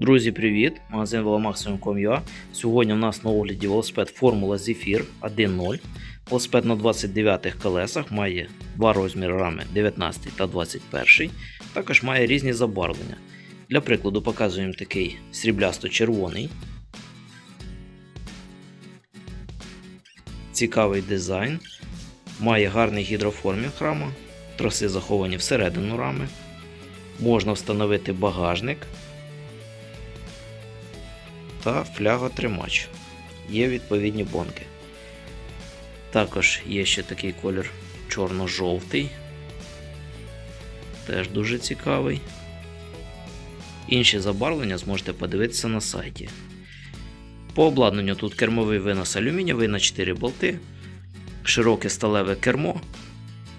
Друзі, привіт! Магазин velomaximum.com.ua Сьогодні у нас на огляді велосипед Формула Zephyr 1.0. Велосипед на 29 колесах має два розміри рами 19 та 21. Також має різні забарвлення. Для прикладу показуємо такий сріблясто-червоний. Цікавий дизайн. Має гарний гідроформінг рама. Троси заховані всередину рами. Можна встановити багажник та фляготримач. Є відповідні бонки. Також є ще такий колір чорно-жовтий. Теж дуже цікавий. Інші забарвлення зможете подивитися на сайті. По обладнанню тут кермовий винос алюмінієвий на 4 болти, широке сталеве кермо.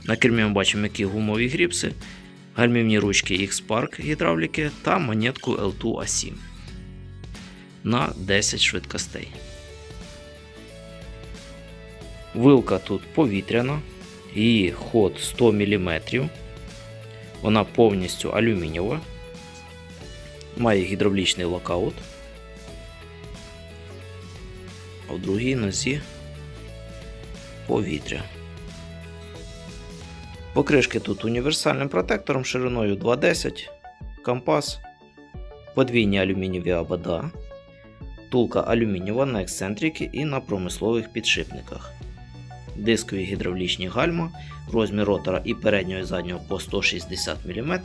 На кермі ми бачимо які гумові гріпси, гальмівні ручки X-Park гідравліки та монетку L2 A7 на 10 швидкостей. Вилка тут повітряна, її ход 100 мм. Вона повністю алюмінієва. Має гідравлічний локаут. А в другій нозі повітря. Покришки тут універсальним протектором шириною 2,10, компас, подвійні алюмінієві обода, Втулка алюмінієва на ексцентрики і на промислових підшипниках. Дискові гідравлічні гальма, розмір ротора і переднього і заднього по 160 мм.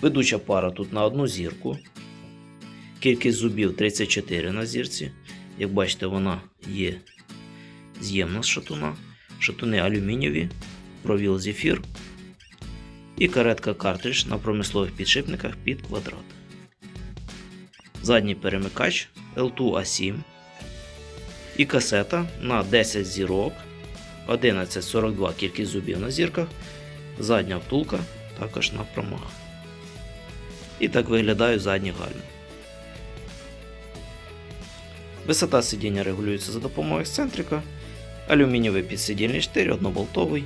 Ведуча пара тут на одну зірку. Кількість зубів 34 на зірці. Як бачите, вона є з'ємна з шатуна. Шатуни алюмінієві, провіл зефір і каретка картридж на промислових підшипниках під квадрат. Задній перемикач L2A7 і касета на 10 зірок, 1142 кількість зубів на зірках, задня втулка також на промах. І так виглядають задні гальми. Висота сидіння регулюється за допомогою ексцентрика, алюмінієвий підсидільний штир одноболтовий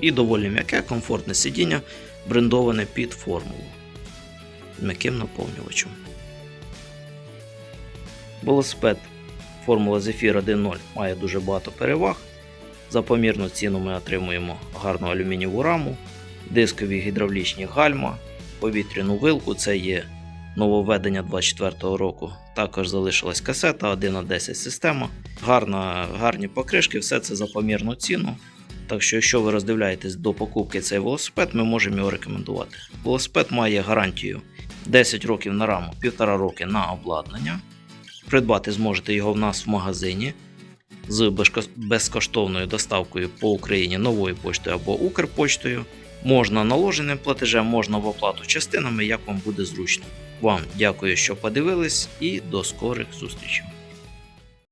і доволі м'яке, комфортне сидіння, брендоване під формулу м'яким наповнювачем. Велосипед Формула Zephyr 1.0 має дуже багато переваг. За помірну ціну ми отримуємо гарну алюмінієву раму, дискові гідравлічні гальма, повітряну вилку це є нововведення 24 року. Також залишилась касета 1.10 система, гарна, гарні покришки, все це за помірну ціну. Так що, якщо ви роздивляєтесь до покупки цей велосипед, ми можемо його рекомендувати. Велосипед має гарантію 10 років на раму, 1,5 роки на обладнання. Придбати зможете його в нас в магазині з безкоштовною доставкою по Україні новою поштою або Укрпоштою. Можна наложеним платежем, можна в оплату частинами, як вам буде зручно. Вам дякую, що подивились, і до скорих зустрічей.